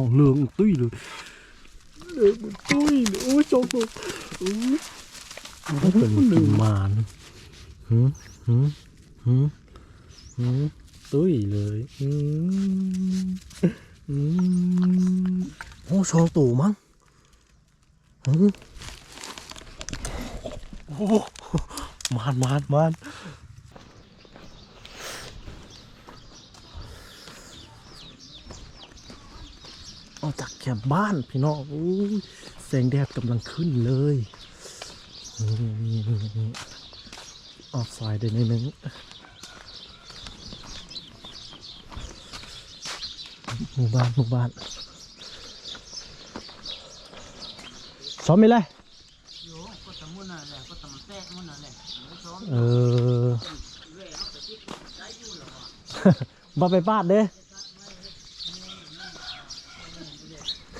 องเลืองตุ้ยเลยเลืองตุ้ยเลยโอ้ยจงตัวโอ้ยมันเป็นกินมานหืมหืมหืมหืมตุ้ยเลยอืมอืมโอ้ชองตู่มั้งหืมโอ้มานมานมาน ออกจากแคมป์บ้านพี่น้องอู้ยแสงแดดกำลังขึ้นเลยนี่นี่นี่นี่ออกสายเดินนิดนึงหมู่บ้านหมู่บ้านซ้อมไหมเลยโยก็ตะมุนน่ะแหละก็ตะมันแตะมุนน่ะแหละไม่ซ้อมเออเว้ยเอาแต่ที่ได้อยู่หรอวะบ่ไปปาดเด้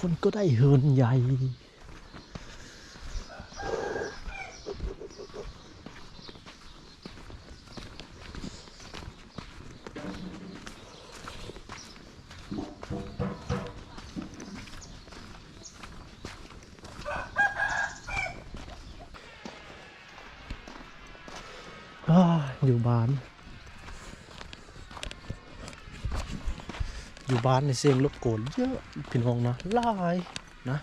คนก็ได้เฮินใหญ่ อ้ายอยู่บ้าน อยู่บ้านในเสียงรบกวนเยอะพี่น้องนะลายนะ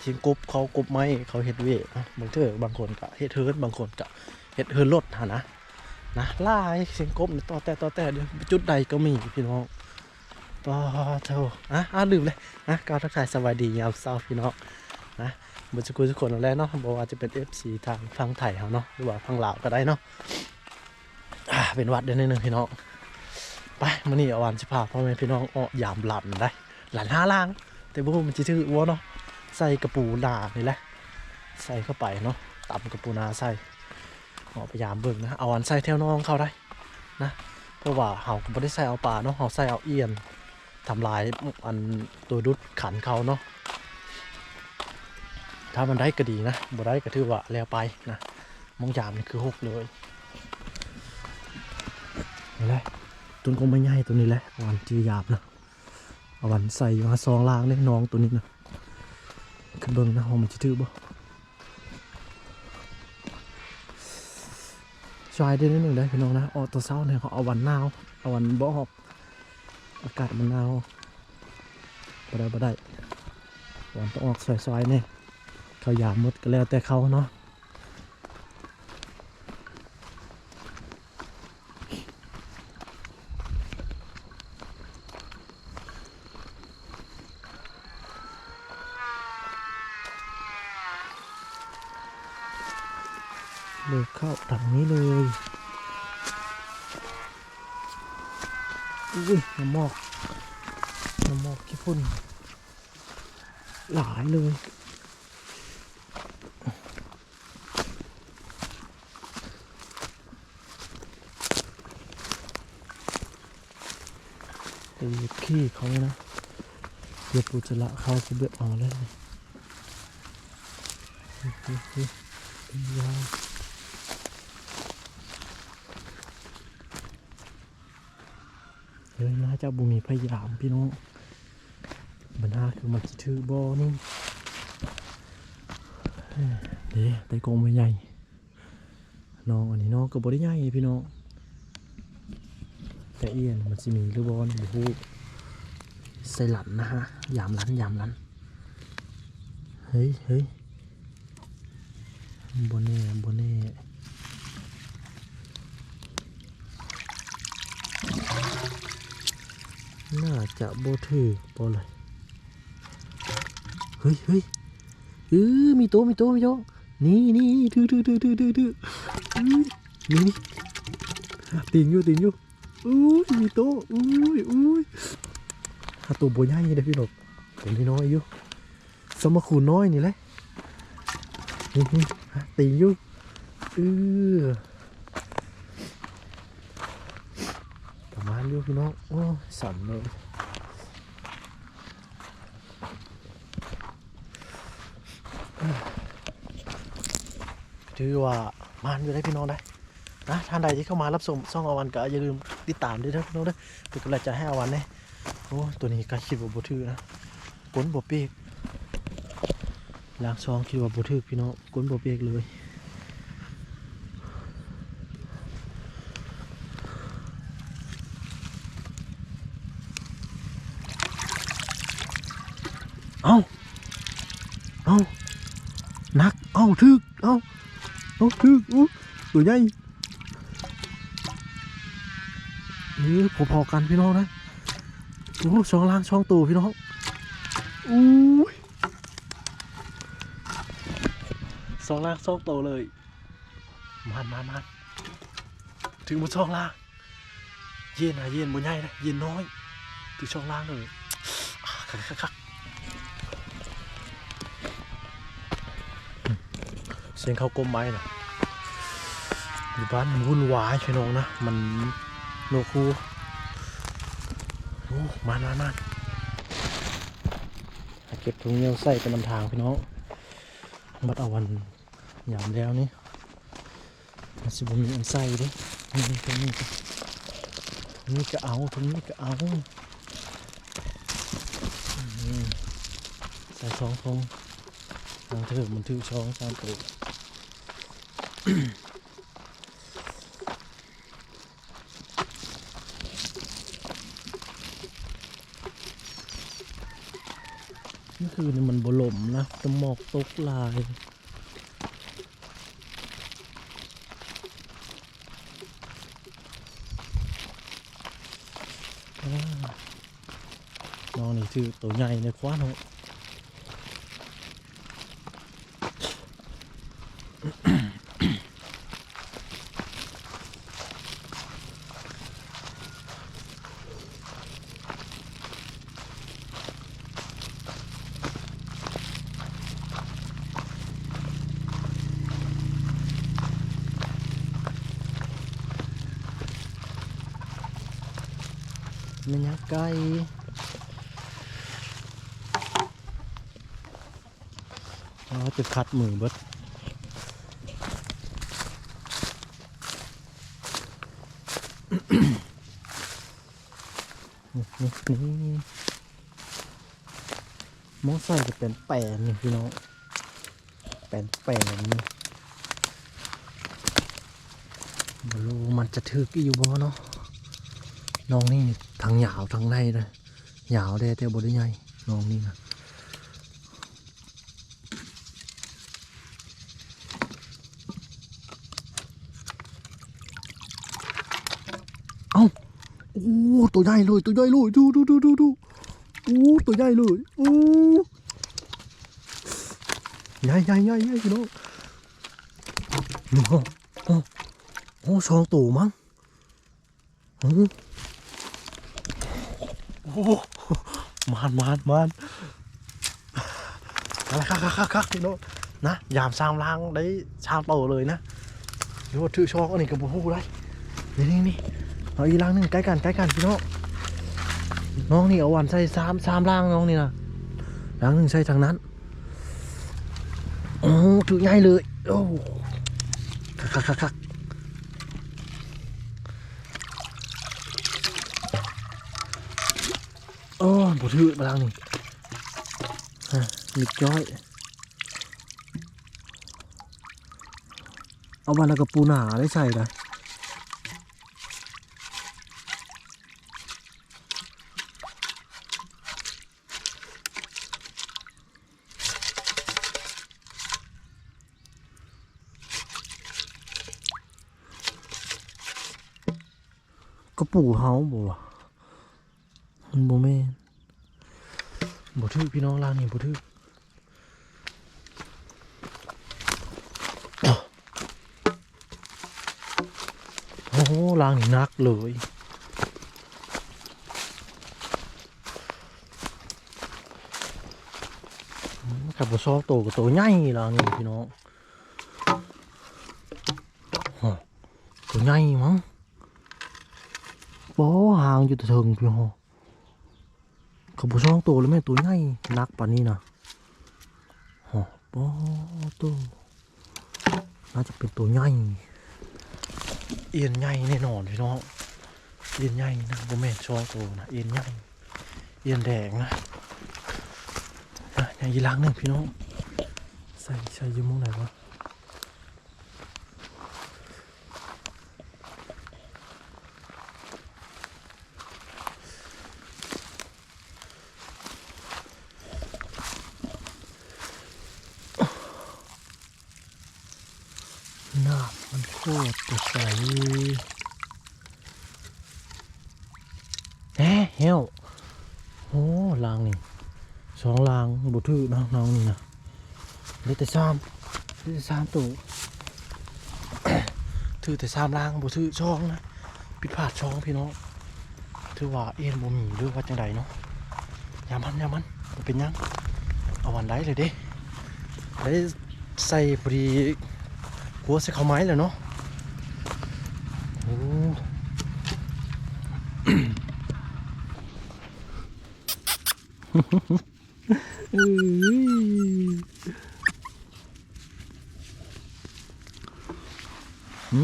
เสียงกบเขากบไม้เขาเฮ็ดเวนะบางเทื่อบางคนก็เฮ็ดเฮิร์นบางคนก็เฮ็ดเฮิร์นรถหะนะนะลายเสียงกบต่อแต่ต่อแต่เดี๋ยวจุดใดก็มีพี่น้องต่อเท่าอะอะลืมเลยนะกล่าวทักทายสวัสดียามเช้าพี่น้องนะบุษกุลทุกคนแหละเนาะบอกว่าจะเป็น FC ทางฟังไทยเขาเนาะหรือว่าฟังลาวก็ได้เนาะอ่าเป็นวัดเดือนนึงพี่น้อง ไปมันนี่เอาวันสิพาพ่อแม่พี่น้องออกยามหลันได้ หลันห้าล่าง แต่บมันจะถือวัวเนาะใส่กระปูนานี่แหละ ใส่เข้าไปเนาะตับกระปูนาใส่ออกพยายามเบิ่งนะเอาอันใส่แถวน้องเข้าได้นะเพราะว่าเฮาก็บ่ได้ใส่เอาปลาเนาะเฮาใส่เอาเอียนทำลายอันตัวดุดขันเขาเนาะถ้ามันได้ก็ดีนะบ่ได้ก็ถือว่าแล้วไปนะมองยามนี่คือหกเลยนี่แหละ ต้นก็ไม่ใหญ่ตัวนี้แหละอวันจืหยาบนะเอาวันใส่มาซองล่างเนี่ยน้องตัวนี้นะขึ้นเบิ้งนะหอมมันจะถือบ่ชายได้นิดหนึ่งได้พี่น้องนะออตัวเศร้าเนี่ยเขาเอาวันหนาวเอาวันบ่หอบอากาศมันหนาวบ่ได้บ่ได้วันต้องออกสวยๆเนี่ยเขาหยาบมดก็แล้วแต่เขาเนาะ เลยเข้าถังนี้เลยอุ้ยน้ำหมอกน้ำหมอกขี้ฝุ่นหลายเลยไปเหยียบ ขี้เขาเลยนะเหยียบปุจจาระเขาจะเบือดออกเลยเฮ้ยเฮ้ยเฮ้ยเป็นยาวเฮ้ยน่าจะบุมีพยายามพี่น้องมันน่าคือมันจะถือบอนี่เฮ้ยเดี๋ยวไต่กงไม่ใหญ่น้องอันนี้น้องก็บริใหญ่พี่น้องแต่เอียนมันจะมีหรือบอลบูฮู ใส่หลันนะฮะ ยามหลันยามหลัน เฮ้ยเฮ้ยบนแน่บนแน่น่าจะโบถือโบเลยเฮ้ยเฮ้ยเออมีโตมีโตมีโตนี่นี่ถือถือถือถือถือถืออื้อนี่นี่ตีนอยู่ตีนอยู่อุ้ยมีโตอุ้ยอุ้ย หาตัวบัวใหญ่เด้อพี่นกตัวนี้น้อยอยู่สมคูน้อยนี่แหละนี่ตีอยู่เออประมาณอยู่พี่น้องโอ้สั่นเลยถือว่ามานอยู่ได้พี่น้องได้นะท่านใดที่เข้ามารับชมช่องอาวันก็อย่าลืมติดตามด้วยนะพี่น้องด้อเป็นกำลังใจให้อาวันเนี่ โอ้ตัวนี้ก็คิดว่าบ่ถือนะก้นบ่เปีกล้างซองคิดว่าบ่ถือพี่น้องก้นบ่เปีกเลยเอาเอานัก เอาถึก เอาเอาถึกอู้ตัวใหญ่นี่พอๆกันพี่น้องนะ โอ้ช่องล่างช่องตูพี่น้องอู้ยสองล่างสองโตวเลยมันมันมันถึงบนช่องล่าง เย็นนะเย็นบนใหญ่นะเย็นน้อย ถึงช่องล่างเลยอ่าคักคักคักเสียงเขากลมไม้นะอยู่บ้านมันวุ่นวายพี่น้องนะ มันโนคู โอ้มานมานมาเก็บถุงเงี้ยวใส่เป็นลำทางพี่น้องบัดเอาวันหยามแล้วนี่มันสิบมีอันใส่ดินี่ตรงนี้ก็นี้ก็เอาตรงนี้ก็เอาใส่สองทงทางเถือมันถือช่องสามตัว นนี่มันบลมนะแตะหมอกตกลาย น้องนี่คือตัวใหญ่ในคว้านะมันยัก ไก่เราจะคัดมือเบิดนี่นี่มองใส่จะเป็นแปลนนี่พี่น้องแปนแปลนนี่บรู้มันจะถึกอยู่บ่เนาะ น้องนี่ทั้งหยาวทั้งในเลยหยาวได้แต่บริใหญ่น้องนี่นะเอ้าโอ้ตัวใหญ่เลยตัวใหญ่เลยดูดูดูดูดูโอ้ตัวใหญ่เลยโอ้ใหญ่ใหญ่ใหญ่ใหญ่พี่น้องโอ้โอ้โอ้สองตัวมั้งโอ้ โหมานมานมานอะไรคักคักคักคักพี่โนนะยามสร้างล้างได้ชาโตเลยนะหรือว่าถือช่องอันนี้กับบูได้นี่นี่นี่เอาอีล้างหนึ่งใกล้กันใกล้กันพี่น้องน้องนี่เอาวันใส่สามสามล้างน้องนี่นะล้างหนึ่งใส่ทางนั้นโอ้ถือง่ายเลยโอ้คักคักคัก คักโอ้ยบ่ถือมาลังนี่ฮะมิดจ้อย เอาวันละกับปูหนาได้ใส่นะกระปูเฮาบ่มันโมเมน บุทึพี่น้องลางนี่บุทึโอ้โหลางนี่นักเลยขับบ่ซอกโตกับโตใหญ่ลางนี่พี่น้องโตัวใหญ่มั้งบ่หางอยู่แต่ถึงพี่น้อง ขับบ่ซอกโตเลยแม่ตัวใหญ่นักปานนี้นะฮะบ่โตน่าจะเป็นตัวใหญ่เอียนใหญ่แน่นอนพี่น้องเอียนใหญ่นะบ่แม่นช่องโตนะเอียนใหญ่เอียนแดงนะอะย่างอีกหลังหนึ่งพี่น้องใส่ใส่ยืมมุงไหนวะหน้ามันโค ตรใสแหน่เหี้ยวโอ้ลางนี่สองลางบุถือเนาะน้องนี่นะเหลยแต่ซ้ำเหลยแต่ซ้ำตัวถือแต่ซ้ำลางบุถือช่องนะปิดพลาดช่องพี่น้องถือว่าเอ็นบ่มีหรือว่าจังใดเนาะอยามันอยามันบ่เป็นยังเอาวันได้เลยเด้ได้ใส่พอดีหัวใส่ข้าวไม้เลยเนาะโอ้ เอ้ย หื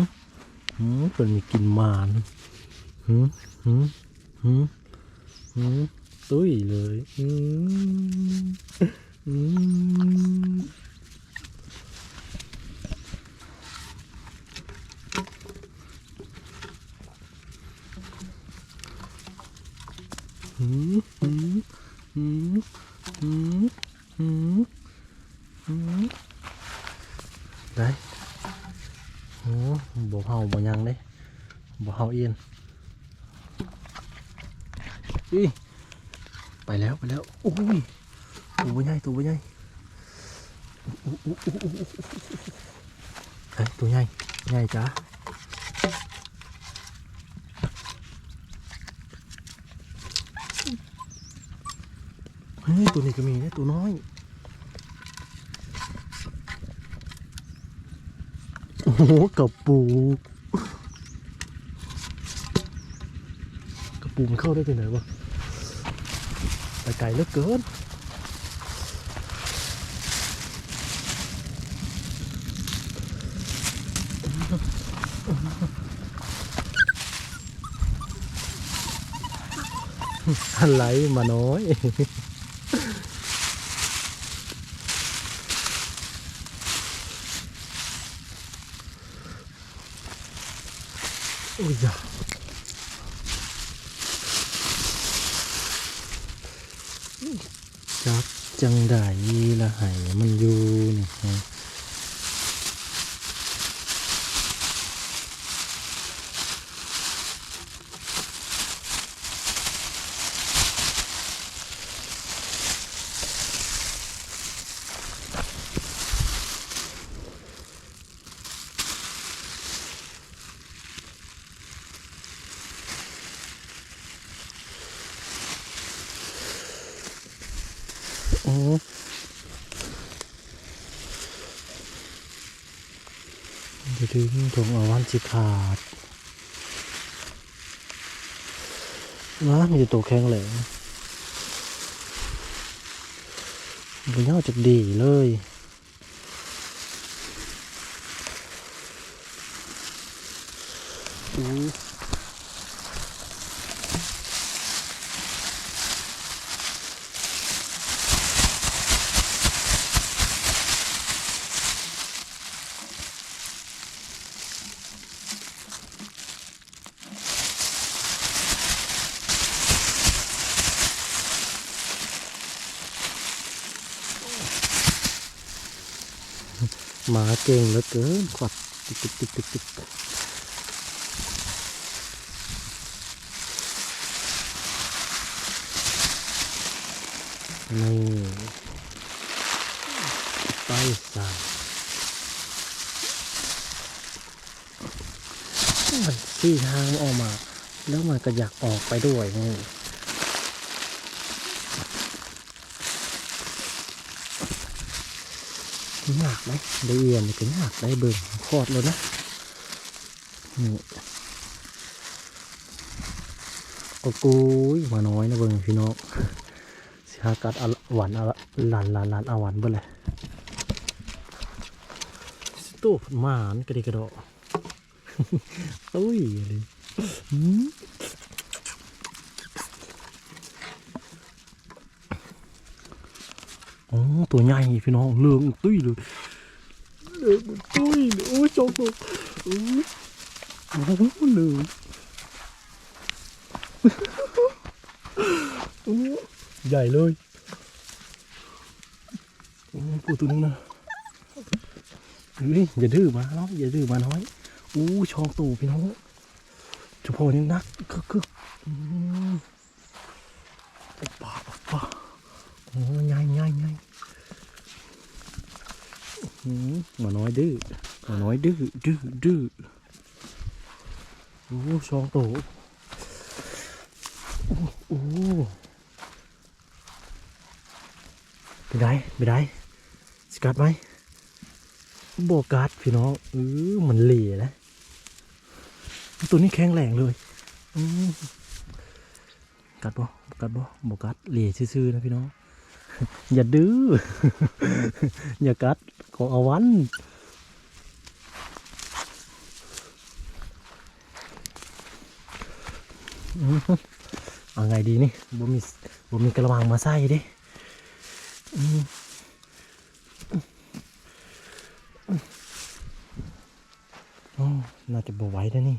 มหืมเป็นมีกินมานหืมหืมหืมหืมตุ้ยเลยหืมหืม หืมหืมหืมหืมหืมหืมได้โอ้บ่เฮาบ่ยังเด้บ่เฮาเอียนอีไปแล้วไปแล้วอุ้ยตัวบ่ใหญ่ตัวบ่ใหญ่อู้อู้อู้อู้อู้เฮ้ยตัวใหญ่ใหญ่จ้า เฮ้ยตัวนี้ก็มีนะตัวน้อยโอ้โหกระปูกระปูมันเข้าได้ที่ไหนวะไปไกลเหลือเกินอะไรมาน้อย อ้ยจ้ะจักจังได้ละไหมันอยู่นี่ฮะโอ้จะดึง ถุงเอาวันจิขาดนะมีแต่ตัวแข็งแหลงบุญยอดจะดีเลยอู้หมาเก่งเหลือเกินขวัดติ๊กติ๊กติ๊กติ๊กติ๊กนี่ไปใส่มันที่ทางออกมา แล้วมันก็อยากออกไปด้วยนี่ ยากไหมได้เอียนก็ยากได้เบิ่งโคตรเลยนะนี่ก็กุยมาน้อยนะเบิ่งพี่น้องสิหากัดเอหวานอาละหลานหลานหลานอหวานเบิ่งเลยตู้หมานกระดิกกระโดดตุ้ยเลยหืมอ๋อ ตัวใหญ่พี่น้องเหลืองตุ้ยเลยเลืองตุ้ยเลยโอ้ยจงตัวโอ้ยโอ้โหเลืองใหญ่เลยโอ้ปูตัวนึงนะเฮ้ยอย่าดื้อมาน้องอย่าดื้อมาน้อยอู้ชองตู่พี่น้องเฉพาะนี่นักคึกคึกอืมโอ้ป่าป่าโอ้ใหญ่ใหญ่ใหญ่ หมาน้อยดื้อหมาน้อยดื้อดื้อดื้อโอ้ช่องตู่โอ้โอ้ไปได้ไปได้สกัดไหมโบกัสพี่น้องเออมันเหล่นะตัวนี้แข็งแรงเลยกัดบ่กัดบ่โบกัสเหล่ซื่อๆนะพี่น้อง อย่าดื้อ อย่ากัดของอาวัน เอาไงดีนี่บ่มีบ่มีกระมังมาใส่ดิอืมโอ้น่าจะบวไหว้แล้วนี่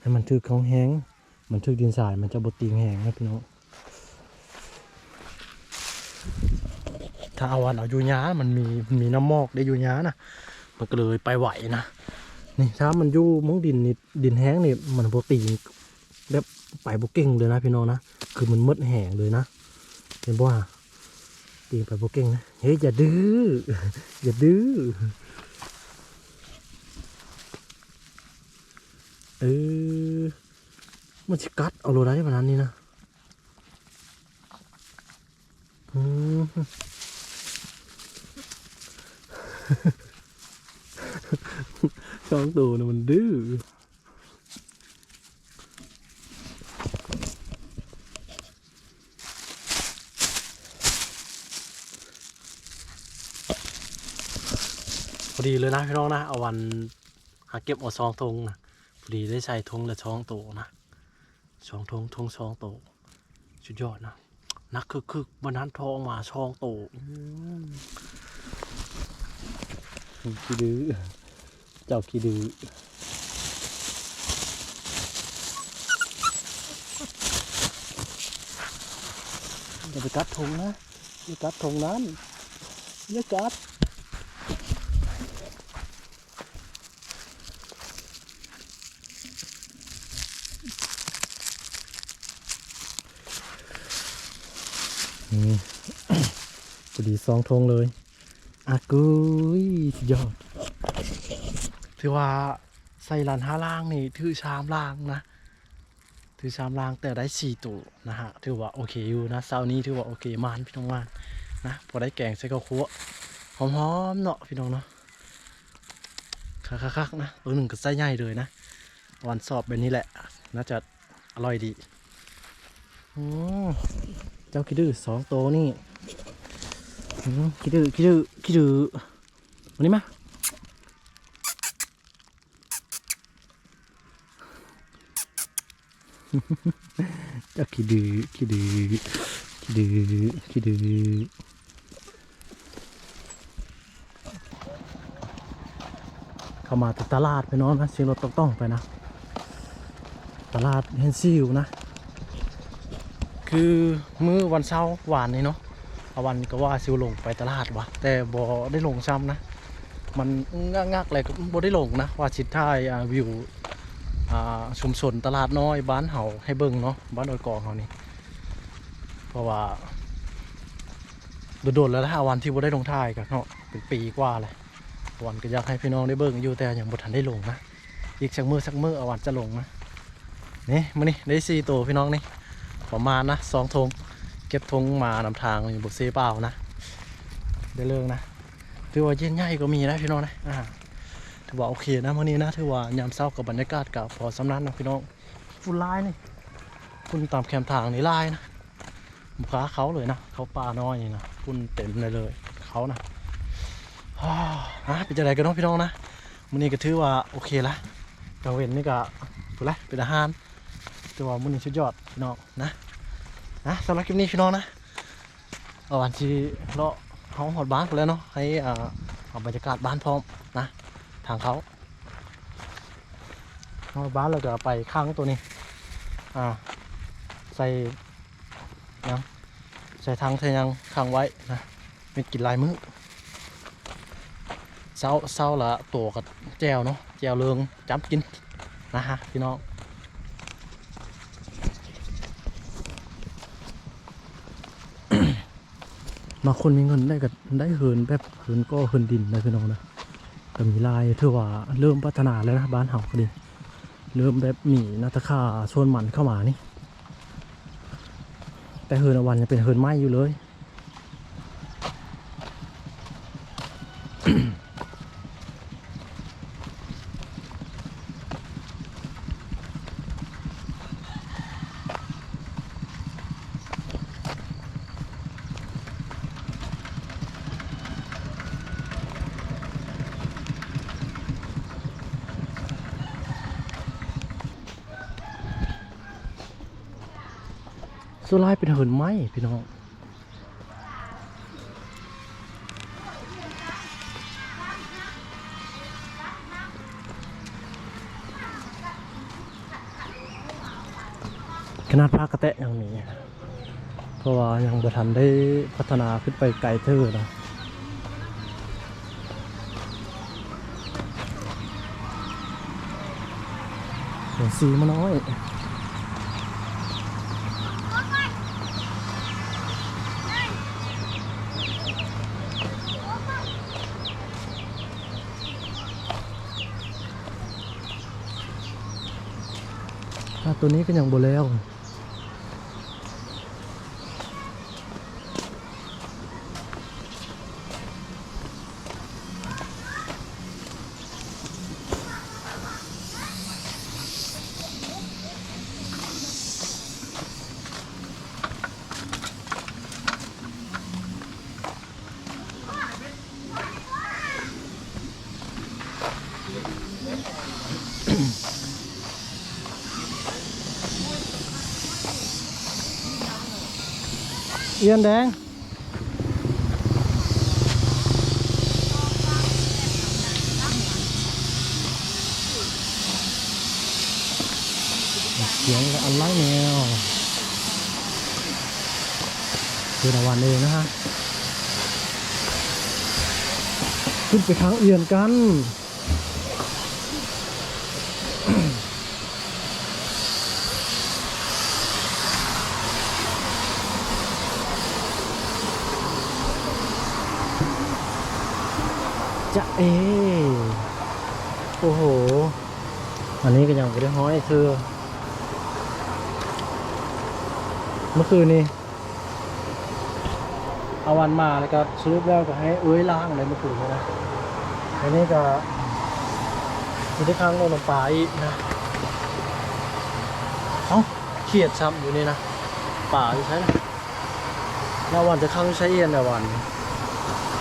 ให้มันถือของแห้ง มันถือดินสาย มันจะบดตีงแห้งนะพี่น้อง ถ้าเอาวันเอาอยู่ยามันมีมีน้ำมอกได้อยู่ยานะมันก็เลยไปไหวนะนี่ถ้ามันอยู่มองดินนี่ดินแห้งนี่มันบตีงแบบไปบกเก่งเลยนะพี่น้องนะคือมันมดแห้งเลยนะเห็นบ่ว่าตีไปบกเก่งนะเฮ้ยอย่าดื้ออย่าดื้อเออมันจะกัดเอาโลได้ขนาดนี้นะอืม สองตัวนะมันดื้อพอดีเลยนะพี่น้องนะเอาวันหาเก็บเอาซองทงนะพอดีได้ใส่ทงและช่องโตนะช่องทงทงช่องโตสุดยอดนะนักคึกคึกบนนั้นทองมาช่องโตอื ขี้ดื้อ เจ้าขี้ดื้ออย่าไปกัดทงนะอย่ากัดทงนั้นอย่ากัดนี่พอดีสองทงเลย อากุยสุดยอด ถือว่าใส่ลานห้าล่างนี่ถือชามล่างนะถือชามล่างแต่ได้สี่ตัวนะฮะถือว่าโอเคอยู่นะเสานี้ถือว่าโอเคมานพี่น้องมานนะพอได้แกงใส่ข้าคั่วหอมๆเนาะพี่น้องเนาะคักๆนะตัวหนึ่งก็ไส้ใหญ่เลยนะวันสอบแบบนี้แหละ น่าจะอร่อยดีอืมเจ้าคิดดื้อสองโตนี่ คิดดื้อคิดดื้อคิดดื้อวันนี้มาเจ้าคิดดื้อคิดดื้อคิดดื้อคิดดื้อเข้ามาตลาดไปเนอนนะเสียงรถต้องๆไปนะตลาดเฮนซิลนะ คือมื้อวันเช้าร์หวานนี่เนาะ อวันก็ว่าซิวลงไปตลาดวะแต่บ่ได้ลงซ้ำนะ มันงักๆเลยก็บ่ได้ลงนะ ว่าชิดท้ายวิวชุมชนตลาดน้อยบ้านเฮาให้เบิ่งเนาะบ้านโอยกองเฮานี่เพราะว่าโดนๆแล้วถ้าวันที่บ่ได้ลงท้ายกันเนาะเป็นปีกว่าเลยวันก็อยากให้พี่น้องได้เบิ่งอยู่แต่ยังบ่ทันได้ลงนะอีกสักมือสักมืออวันจะลงนะนี่มื้อนี้ได้สี่ตัวพี่น้องนี่ประมาณนะสองธง เก็บธงมานำทางอยู่บ่เซเปล่านะได้เรื่องนะถือว่าเย็นใหญ่ก็มีนะพี่น้องนะอ่าถือว่าโอเคนะมื้อนี้นะถือว่ายามเช้ากับบรรยากาศกับพอสำนักนะพี่น้องฝุ่นลายนี่ฝุ่นตามแคมทางนี่ลายนะบุคาเขาเลยนะเขาป่าน้อยนี่นะฝุ่นเต็มเลยเลยเขานะฮ่าฮะเป็นจังไดกันน้องพี่น้องนะมื้อนี้ก็ถือว่าโอเคละกลางเว้นนี่ก็ถูกละเป็นอาหารแต่ว่ามื้อนี้สุดยอดพี่น้องนะ นะสำหรับคลิปนี้พี่น้องนะวันที่เลาะเฮาหอดบ้านไปแล้วเนาะให้อ่าเอาบรรยากาศบ้านพร้อมนะ ทางเขาเฮาบ้านเราก็ไปข้างตัวนี้ อ่า ใส่หยังใส่ทางใส่ยังข้างไว้นะเป็นกินลายมือเศร้าเศร้าละตัวกับแจวเนาะแจวเรืองจับกินนะฮะพี่น้องาคนมีเงินได้กับได้เหินแบบเหินก็เหินดินนะพี่น้องนะแต่มีลายถือว่าเริ่มพัฒนาแล้วนะบ้านเฮาก็ดีเริ่มแบบมีนาตาคาชวนหมันเข้ามานี่ แต่เหินวันยังเป็นเหินไม้อยู่เลย สุดท้ายเป็นเหินไหมพี่น้องขนาดภาคกระแตะยังมีเพราะว่ายังบ่ทันได้พัฒนาขึ้นไปไกลเท่านะเห็นสีมันน้อย ตัวนี้ก็ยังบ่แล้ว เอียนแดงเสียงอันไล่แนวคือตะวันเองนะฮะ ขึ้นไปทางเอียนกัน จะเอ โอ้โห อันนี้ก็ยัง ไม่ได้ห้อยเธอเมื่อคืนนี้เอาวันมาแล้วก็สรุปแล้วก็ให้เอ้ยล้างเลยเมื่อคืนนี้นะอันนี้ก็มีที่ข้างโนนปลาอีกนะเอ้าเขียดซ้ำอยู่นี่นะป่าอยู่ใช่ไหมแล้ววันจะข้างใช้เอียนแต่วัน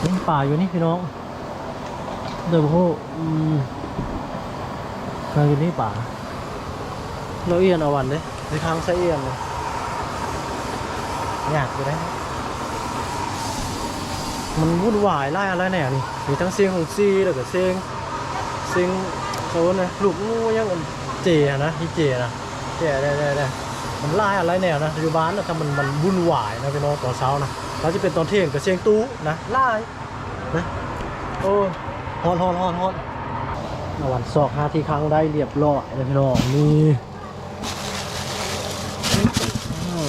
นี่ป่าอยู่นี่พี่น้องเดี๋ยวพวกอืมกลาอยู่นี่ป่า เราเอียนเอาวันเลยในทางใช้เอียนเลยอยากอยู่ได้ มันวุ่นวายไล่อะไรแน่นี่มีทั้งเสียงของซีแล้วก็เสียงเสียงเขาเนี่ยลูกงูยังอันเจอะนะที่เจนะเจได้ได้ได้มันไล่อะไรแนวนะอยู่บ้านนะถ้ามันมันวุ่นวายนะพี่น้องตอนเช้านะเราจะเป็นตอนเที่ยงกับเสียงตู้นะไล่นะโอ้ฮอนฮอนฮอนฮอนวันสอกหาที่ครั้งได้เรียบร้อยเลยพี่น้องนี่อ่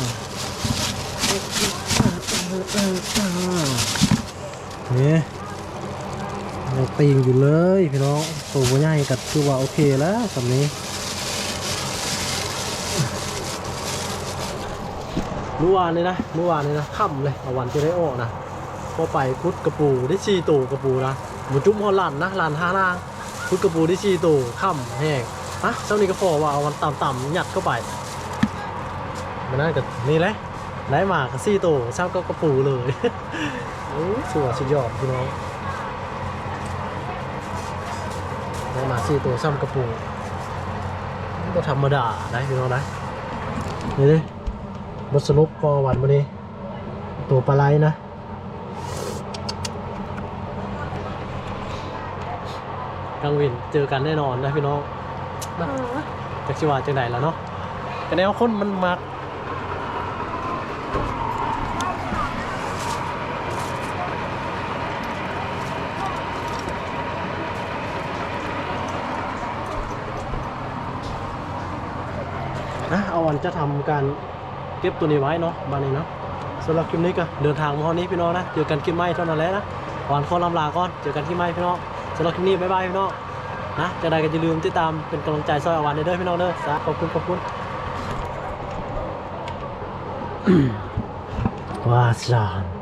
า นี่ยังตีงอยู่เลยพี่น้องตัวบ่ใหญ่ก็คือว่าโอเคแล้วสำนี้เมื่อวานนี้นะเมื่อวานนี้นะค่ำเลยเอาวันจะได้ออกนะพอไปคุดกระปูได้ชีตูกระปูนะหมูจุ้มฮอลลันนะลานห้าล่างคุดกระปูได้ชีตูค่ำแห้งอะเจ้านี่ก็พอว่าเอาวันต่ำๆยัดเข้าไปมันน่าจะนี่แหละ ได้มากับซี่ตูเช้าก็กระปูเลยโอ้ยสุดสุดยอดพี่น้องได้มาซี่ตูซ้ำกระปูก็ธรรมดาได้พี่น้องนะนี่ดิบทสรุปก็วันวันนี้ ตัวปลาไหลนะกลางวินเจอกันแน่นอนนะพี่น้องจากชิวาจากไหนแล้วเนาะกันแนวคนมันมักนะเอาวัน จะทำการเก็บตัวนี้ไว้เนาะบ้านนี้เนาะสำหรับคลิปนี้ก็เดินทางมาเท่านี้พี่น้องนะเจอกันคลิปใหม่เท่านั้นแหละนะก่อนขอลำลาก่อนเจอกันที่ใหม่พี่น้องสำหรับคลิปนี้บ๊ายบายพี่น้องนะจะได้ก็อย่าลืมติดตามเป็นกำลังใจซอยอาวันเด้อพี่น้องเด้อสาขอบคุณขอบคุณว้าจาน